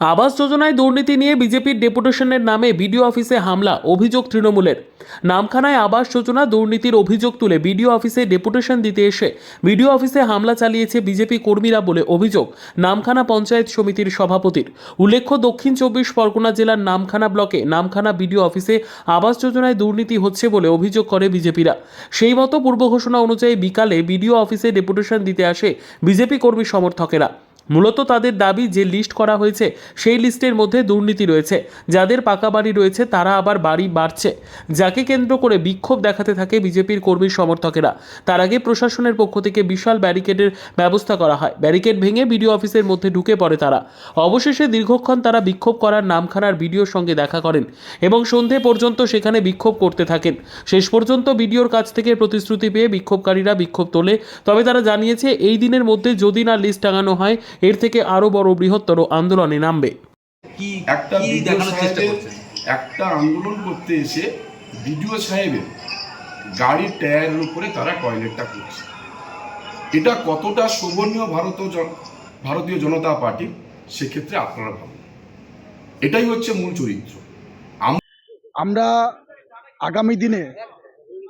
আবাস যোজনায় দুর্নীতি নিয়ে বিজেপির ডেপুটেশনের নামে বিডিও অফিসে হামলা, অভিযোগ তৃণমূলের। নামখানায় আবাস যোজনা দুর্নীতির অভিযোগ তুলে বিডিও অফিসে ডেপুটেশন দিতে এসে বিডিও অফিসে হামলা চালিয়েছে বিজেপি কর্মীরা বলে অভিযোগ, নামখানা পঞ্চায়েত সমিতির সভাপতির। উল্লেখ্য, দক্ষিণ চব্বিশ পরগনা জেলার নামখানা ব্লকে নামখানা বিডিও অফিসে আবাস যোজনায় দুর্নীতি হচ্ছে বলে অভিযোগ করে বিজেপিরা। সেই মতো পূর্ব ঘোষণা অনুযায়ী বিকালে বিডিও অফিসে ডেপুটেশন দিতে আসে বিজেপি কর্মী সমর্থকেরা। মূলত তাদের দাবি যে লিস্ট করা হয়েছে, সেই লিস্টের মধ্যে দুর্নীতি রয়েছে। যাদের পাকা বাড়ি রয়েছে, তারা আবার বাড়ি বাড়ছে। যাকে কেন্দ্র করে বিক্ষোভ দেখাতে থাকে বিজেপির কর্মী সমর্থকেরা। তার আগে প্রশাসনের পক্ষ থেকে বিশাল ব্যারিকেডের ব্যবস্থা করা হয়। ব্যারিকেড ভেঙে বিডিও অফিসের মধ্যে ঢুকে পড়ে তারা। অবশেষে দীর্ঘক্ষণ তারা বিক্ষোভ করার নামখানার বিডিওর সঙ্গে দেখা করেন এবং সন্ধে পর্যন্ত সেখানে বিক্ষোভ করতে থাকেন। শেষ পর্যন্ত বিডিওর কাছ থেকে প্রতিশ্রুতি পেয়ে বিক্ষোভকারীরা বিক্ষোভ তোলে। তবে তারা জানিয়েছে, এই দিনের মধ্যে যদি না লিস্ট টাঙানো হয় এর থেকে আরও বড় বৃহত্তর আন্দোলনে নামবে। কি একটা দেখানোর চেষ্টা করছেন? একটা আন্দোলন করতে এসে বিডিও সাহেবের গাড়ির টায়ারের উপরে তারা টয়লেটটা করছে। এটা কতটা শোভনীয় ভারত জন- ভারতীয় জনতা পার্টি সেক্ষেত্রে আপনারা ভাবুন। এটাই হচ্ছে মূল চরিত্র। আমরা আগামী দিনে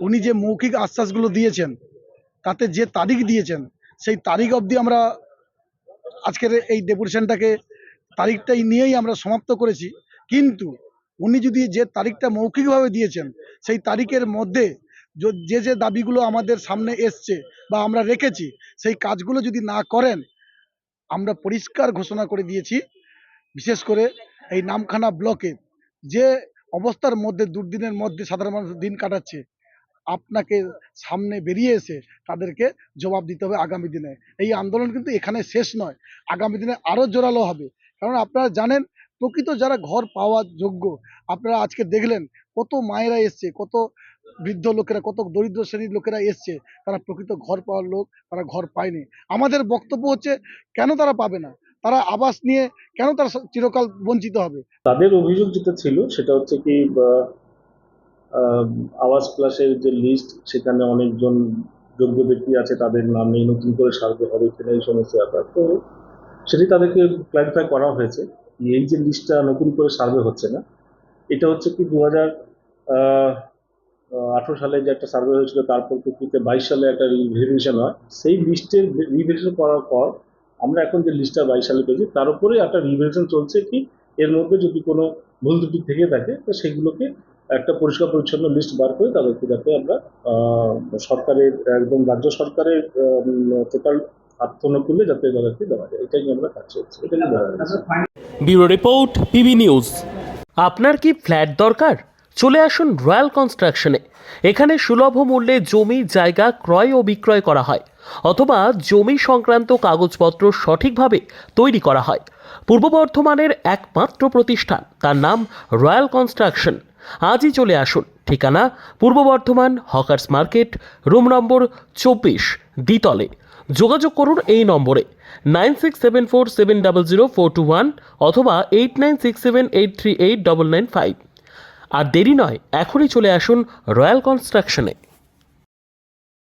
উনি যে মৌখিক আশ্বাসগুলো দিয়েছেন তাতে যে তারিখ দিয়েছেন সেই তারিখ অবধি আমরা আজকের এই ডেপুটেশনটাকে তারিখটাই নিয়েই আমরা সমাপ্ত করেছি। কিন্তু উনি যদি যে তারিখটা মৌখিকভাবে দিয়েছেন, সেই তারিখের মধ্যে যে যে দাবিগুলো আমাদের সামনে এসছে বা আমরা রেখেছি, সেই কাজগুলো যদি না করেন, আমরা পরিষ্কার ঘোষণা করে দিয়েছি। বিশেষ করে এই নামখানা ব্লকে যে অবস্থার মধ্যে, দুর্দিনের মধ্যে সাধারণ মানুষ দিন কাটাচ্ছে আপনাকে সামনে বেরিয়ে এসে তাদেরকে জবাব দিতে হবে আগামী দিনে। এই আন্দোলন কিন্তু এখানে শেষ নয়, আগামী দিনে আরও জোরালো হবে। কারণ আপনারা জানেন, প্রকৃত যারা ঘর পাওয়ার যোগ্য, আপনারা আজকে দেখলেন কত মায়েরা এসছে, কত বৃদ্ধ লোকেরা, কত দরিদ্র শ্রেণির লোকেরা এসছে, তারা প্রকৃত ঘর পাওয়ার লোক, তারা ঘর পায়নি। আমাদের বক্তব্য হচ্ছে, কেন তারা পাবে না? তারা আবাস নিয়ে কেন তারা চিরকাল বঞ্চিত হবে? তাদের অভিযোগ যেটা ছিল, সেটা হচ্ছে কি আওয়াজ প্লাসের যে লিস্ট সেখানে অনেকজন যোগ্য ব্যক্তি আছে, তাদের নাম নেই, নতুন করে সার্ভে হবে কিনা এই সমস্ত ব্যাপার। তো সেটি তাদেরকে ক্লারিফাই করা হয়েছে এই যে লিস্টটা নতুন করে সার্ভে হচ্ছে না, এটা হচ্ছে কি দু হাজার আঠারো সালে যে একটা সার্ভে হয়েছিল, তারপর প্রকৃতিতে বাইশ সালে একটা রিভিশন হয়। সেই লিস্টের রিভিশন করার পর আমরা এখন যে লিস্টটা বাইশ সালে পেয়েছি, তার উপরে একটা রিভিশন চলছে কি, এর মধ্যে যদি কোনো ভুল ত্রুটি থেকে থাকে, তো সেগুলোকে একটা পরিষ্কার পরিচ্ছন্ন লিস্ট বার করে তাদেরকে যাতে আমরা সরকারের, একদম রাজ্য সরকারের টোটাল আত্মনুকূল্যে যাতে তাদেরকে দেওয়া যায়। এটাই আমরা কাজ এটাই ব্যুরো রিপোর্ট, পিবি নিউজ। আপনার কি ফ্ল্যাট দরকার? চলে আসুন রয়্যাল কনস্ট্রাকশনে। এখানে সুলভ মূল্যে জমি, জায়গা ক্রয় ও বিক্রয় করা হয়, অথবা জমি সংক্রান্ত কাগজপত্র সঠিকভাবে তৈরি করা হয়। পূর্ব বর্ধমানের একমাত্র প্রতিষ্ঠান, তার নাম রয়্যাল কনস্ট্রাকশন। আজই চলে আসুন। ঠিকানা, Purba Bardhaman, hawkers market, room number চব্বিশ, দ্বিতলে। যোগাযোগ করুন এই নম্বরে, nine six seven four seven double zero four two one অথবা eight nine six seven eight three eight double nine five. আর দেরি নয়, এখনই চলে আসুন রয়্যাল কনস্ট্রাকশনে।